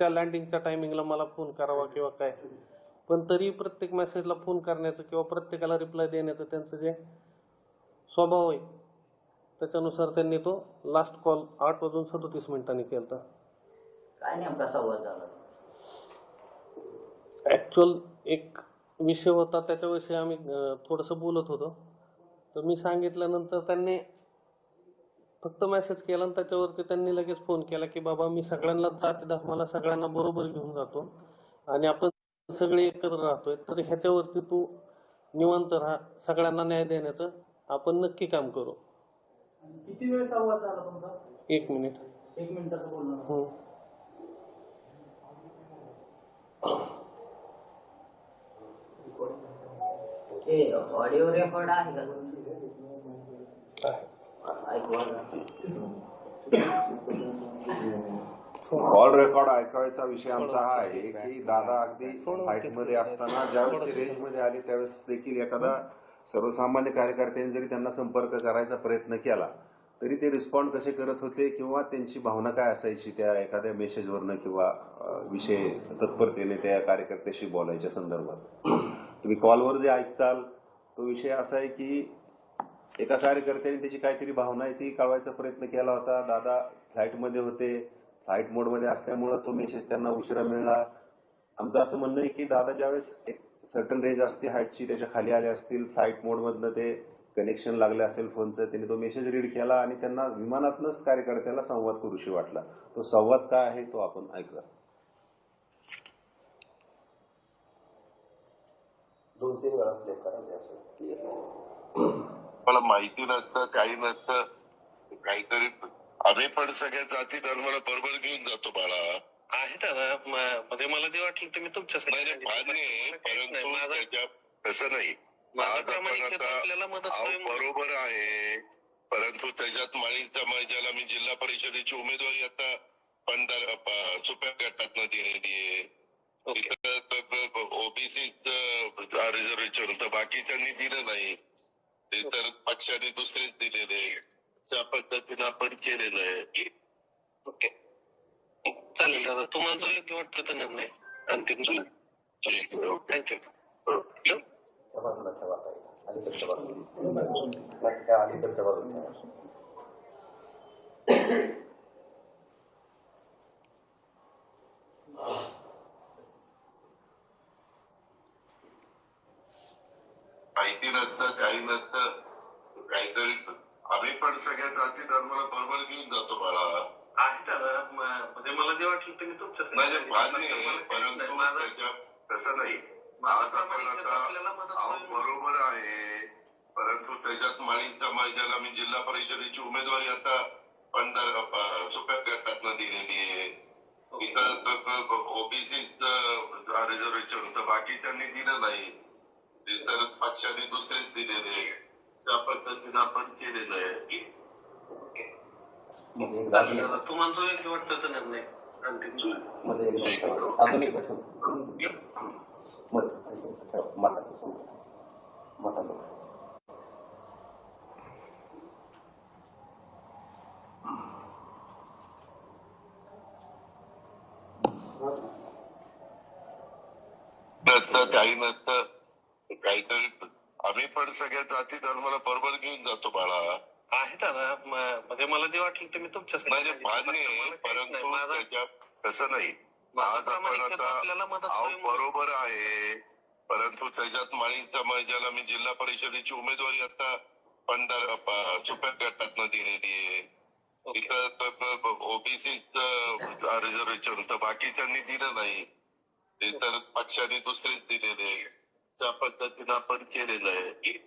त्या लँडिंगच्या टायमिंगला मला फोन करावा किंवा काय. पण तरी प्रत्येक मेसेजला फोन करण्याचं किंवा प्रत्येकाला रिप्लाय देण्याचं त्यांचं जे स्वभाव आहे त्याच्यानुसार त्यांनी तो लास्ट कॉल आठ वाजून सदोतीस मिनिटांनी केला काय नेमका संवाद झाला? ॲक्च्युअल एक विषय होता त्याच्याविषयी आम्ही थोडंसं बोलत होतो. तर मी सांगितल्यानंतर त्यांनी फक्त मेसेज केला आणि त्याच्यावरती त्यांनी लगेच फोन केला की बाबा मी सगळ्यांना जाती धर्माला सगळ्यांना बरोबर घेऊन जातो आणि आपण सगळे एकत्र राहतोय तर ह्याच्यावरती तू निवांत राहा सगळ्यांना न्याय देण्याचं आपण नक्की काम करू. किती वेळ संवाद झाला तुमचा? एक मिनिट एक मिनिटाचं बोलणं. हं. ऑडिओ रेकॉर्ड आहे का कॉल रेकॉर्ड ऐकायचा विषय आमचा हा आहे की दादा अगदी फाईटमध्ये असताना ज्यावेळेस ते रेंजमध्ये आले त्यावेळेस देखील एखादा सर्वसामान्य कार्यकर्त्यांनी जरी त्यांना संपर्क करायचा प्रयत्न केला तरी ते रिस्पॉन्ड कसे करत होते किंवा त्यांची भावना काय असायची त्या एखाद्या मेसेजवरनं किंवा विषय तत्परतेने त्या कार्यकर्त्याशी बोलायच्या संदर्भात? तुम्ही कॉलवर जे ऐकताल तो विषय असा आहे की एका कार्यकर्त्याने त्याची काहीतरी भावना आहे ती कळवायचा प्रयत्न केला होता. दादा फ्लाईटमध्ये होते. फ्लाईट मोडमध्ये असल्यामुळं तो मेसेज त्यांना उशिरा मिळाला. आमचं असं म्हणणं आहे की दादा ज्यावेळेस एक सर्टन रेंज असते हाईटची त्याच्याखाली आले असतील फ्लाईट मोडमधनं ते कनेक्शन लागले असेल फोनचं त्यांनी तो मेसेज रीड केला आणि त्यांना विमानातनंच कार्यकर्त्याला संवाद करूशी वाटला. तो संवाद काय आहे तो आपण ऐकला दोन तीन वेळा प्ले करायचे असं मला माहिती नसतं काही नसतं काहीतरी आम्ही पण सगळ्या जाती धर्माला बरोबर घेऊन जातो बाळा आहे दादा म- म्हणजे मला जे वाटलं ते मी तुमच्यासाठी नाही सांगितलं. मान्य आहे काहीच नाही. परंतु माझा त्याच्या तसं नाही माझा आज आपण प्रामाणिकतेत आता आपल्याला मदत अहो, होईल म्हणून. बरोबर आहे परंतु त्याच्यात माळी समाजाला मी जिल्हा परिषदेची उमेदवारी आता पंधरा प- सुप्या गटातनं देण्यात आहे ओके. ओबीसी रिझर्वेशन तर बाकीच्यांनी दिलं नाही ते तर पक्षाने दुसरेच दिलेले त्या पद्धतीनं आपण केलेलं आहे. ओके. चालेल दादा तुम्हाला जो योग्य वाटतं तो निर्णय. अंतिम झाला. थँक्यू. अलीकडच्या बाजूला त्या अलीकडच्या बाजूला ठेवा. माहिती नसतं काही नसतं काहीतरी आम्ही पण सगळ्या जाती धर्माला बरोबर घेऊन जातो बाळा. आहे दादा म्हणजे मला जे वाटलं ते मी तुमच्यासाठी म्हणजे. परंतु तसं नाही. आता अहो, होईल. बरोबर आहे. परंतु त्याच्यात माळी समाजाला मी जिल्हा परिषदेची उमेदवारी आता पंधरा सुप्या गटातनं दिलेली आहे. इथं ओबीसी रिझर्वेशन तर बाकीच्यांनी दिलं नाही ते तर पक्षाने दुसरेच दिलेले आहे. त्या पद्धतीनं आपण केलेलं आहे मध्ये एक चालेल. दाबी- दादा तुम्हाला जो योग्य वाटतं तो निर्णय. नसतं काही नसतं. काहीतरी आम्ही पण सगळ्या जाती धर्माला बरोबर घेऊन जातो बाळा आहे दादा म्हणजे मला जे वाटलं ते मी तुमच्यासाठी म्हणजे. मान्य. परंतु तसं नाही आज आपण आता. बरोबर आहे परंतु त्याच्यात माळी समाजाला मी जिल्हा परिषदेची उमेदवारी आता पंधरा प- सुप्या गटातनं दिलेली आहे ओके. इथं ओबीसी रिझर्वेशन तर बाकीच्यांनी दिलं नाही ते तर पक्षाने दुसरेच दिलेले. त्या पद्धतीनं आपण केलेलं आहे.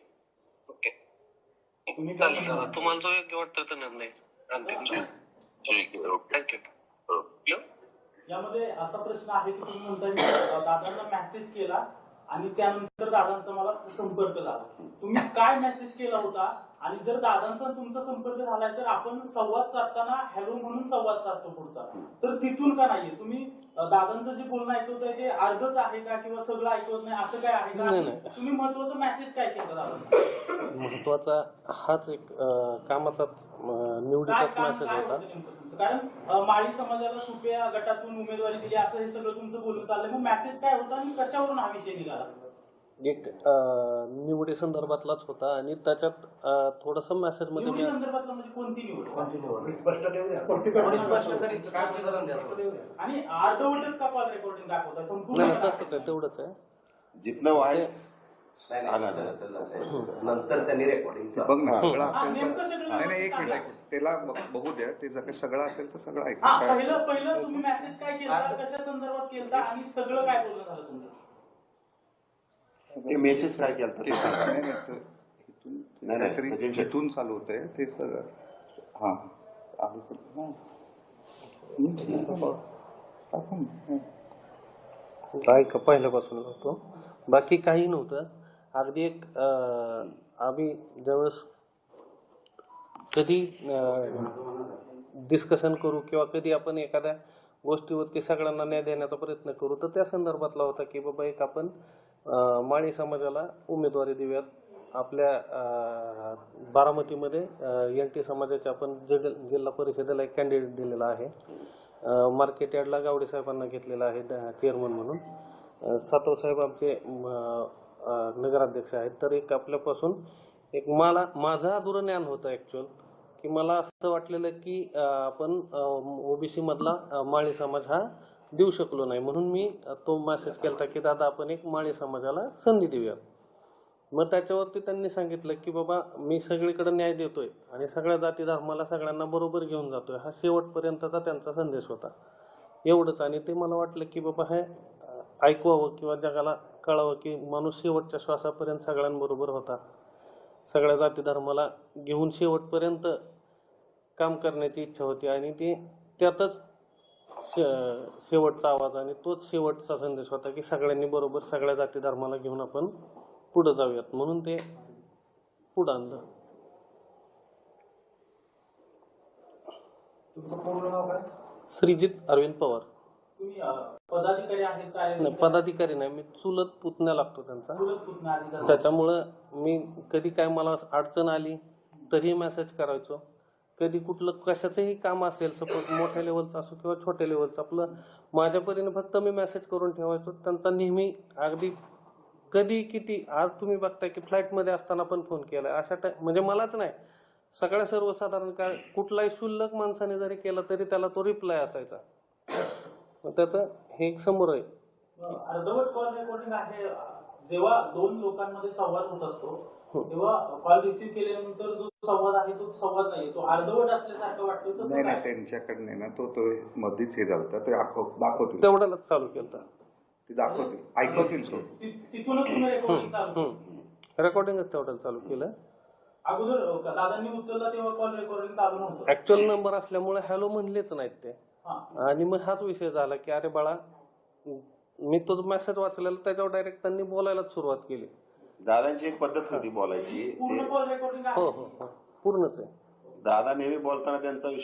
ओके. तुम्हाला जो योग्य वाटतं तो निर्णय. अंतिम झाला ठीक आहे ओके. थँक्यू. यामध्ये असा प्रश्न आहे की तुम्ही म्हणताय मी अं, दादांना मेसेज केला आणि त्यानंतर दादांचा मला संपर्क झाला. तुम्ही काय मेसेज केला होता? आणि जर दादांचा तुमचा संपर्क झालाय तर आपण संवाद साधताना हॅलो म्हणून संवाद साधतो पुढचा. तर तिथून का नाहीये? तुम्ही दादांचं जे बोलणं ऐकवताय ते अर्धच आहे का किंवा सगळं ऐकवत नाही? असं काय आहे नाही, का? नाही. तुम्ही महत्त्वाचा मेसेज काय केला दादांना? महत्त्वाचा हाच एक अं, कामाचाच अं, काय निवडीचाच काम मेसेज काय होता. होतं नेमकं तुमचं? कारण अं, माळी समाजाला सुप्या गटातून उमेदवारी दिली असं हे सगळं तुमचं बोलून चाललंय. मग मेसेज काय होता आणि कशावरून हा विषय निघाला? एक अं, निवडी संदर्भातलाच होता आणि त्याच्यात अं, थोडंसं मेसेजमध्ये निवडी संदर्भातलं म्हणजे कोणती निवड? आणि अर्धवटच का कॉल रेकॉर्डिंग दाखवता? नाही संपूर्ण नाही, तसंच आहे तेवढंच आहे. व्हायस आला नंतर त्यांनी रेकॉर्डिंग बघ ना सगळं हा, असेल नाही नाही एक. मिनिट त्याला बघ- बघू द्या ते जर सगळं असेल तर सगळं ऐक हा पहिलं पहिलं तुम्ही मेसेज काय केला? कशा संदर्भात केला आणि सगळं काय बोलणं झालं तुमचं? ते मेसेज काय केलं ते. नाही इथून चालू होतंय ते सगळं हा आहे. हम्म. ऐका पहिल्यापासून होतो बाकी काही नव्हतं अगदी एक अं, आम्ही ज्यावेळेस कधी डिस्कशन करू किंवा कधी आपण एखाद्या गोष्टीवरती सगळ्यांना न्याय देण्याचा प्रयत्न करू तर त्या संदर्भातला होता की बाबा एक आपण माळी समाजाला उमेदवारी देऊयात. आपल्या बारामतीमध्ये एन टी समाजाच्या आपण जिल्हा परिषदेला एक कॅन्डिडेट दिलेला आहे. मार्केट यार्डला गावडे साहेबांना घेतलेला आहे चेअरमन म्हणून. सातव साहेब आमचे नगराध्यक्ष आहेत. तर एक आपल्यापासून एक मला माझा दूरज्ञान ज्ञान होतं ॲक्च्युअल की मला असं वाटलेलं की आपण ओबीसी मधला माळी समाज हा देऊ शकलो नाही. म्हणून मी तो मेसेज केला की दादा आपण एक माळी समाजाला संधी देऊया. मग त्याच्यावरती त्यांनी सांगितलं की बाबा मी सगळीकडे न्याय देतोय आणि सगळ्या जाती धर्माला सगळ्यांना बरोबर घेऊन जातोय. हा शेवटपर्यंतचा त्यांचा संदेश होता. एवढंच. आणि ते मला वाटलं की बाबा हे ऐकवावं किंवा जगाला कळावं की माणूस शेवटच्या श्वासापर्यंत सगळ्यांबरोबर होता. सगळ्या जाती धर्माला घेऊन शेवटपर्यंत काम करण्याची इच्छा होती आणि ती त्यातच शेवटचा आवाज आणि तोच शेवटचा संदेश होता की सगळ्यांनी बरोबर सगळ्या जाती धर्माला घेऊन आपण पुढे जाऊयात. म्हणून ते पुढं आणलं. श्रीजित अरविंद पवार. पदाधिकारी पदाधिकारी नाही. मी चुलत पुतण्या लागतो त्यांचा. त्याच्यामुळं मी कधी काय मला अडचण आली तरी मेसेज करायचो. कधी कुठलं कशाचंही काम असेल सपोज मोठ्या लेवलचं असो किंवा छोट्या लेवलचं आपलं माझ्या परीने फक्त मी मेसेज करून ठेवायचो. त्यांचा नेहमी अगदी कधी किती आज तुम्ही बघताय की फ्लाईटमध्ये असताना पण फोन केलाय. अशा टाय म्हणजे मलाच नाही. सगळ्या सर्वसाधारण काय कुठलाही शुल्लक माणसाने जरी केला तरी त्याला तो रिप्लाय असायचा. मग त्याचं हे एक समोर आहे. जेव्हा दोन लोकांमध्ये संवाद होत हो. असतो तेव्हा कॉल रिसीव्ह केल्यानंतर जो संवाद आहे तो संवाद नाही तो अर्धवट असल्यासारखं वाटतो तसं नाही नाही काय? त्यांच्याकडनं ना तो तो मध्येच हे झालं. ते दाखव दाखवतील. तेवढ्यालाच चालू केलं ते दाखवतील ऐकवतील तो. तिथूनच तुम्ही रेकॉर्डिंग चालू रेकॉर्डिंगच तेवढ्याला चालू केलं. अगोदर दादांनी उचलला तेव्हा कॉल रेकॉर्डिंग चालू नव्हतं. ऍक्च्युअल नंबर असल्यामुळे हॅलो म्हणलेच नाहीत ते. हा. आणि मग हाच विषय झाला की अरे बाळा मी तो मेसेज वाचलेला त्याच्यावर डायरेक्ट त्यांनी बोलायलाच सुरुवात केली. दादांची एक पद्धत होती बोलायची. पूर्ण ते- कॉल रेकॉर्डिंग हो आहे. हो हो. पूर्णच आहे. दादा नेहमी बोलताना त्यांचा विषय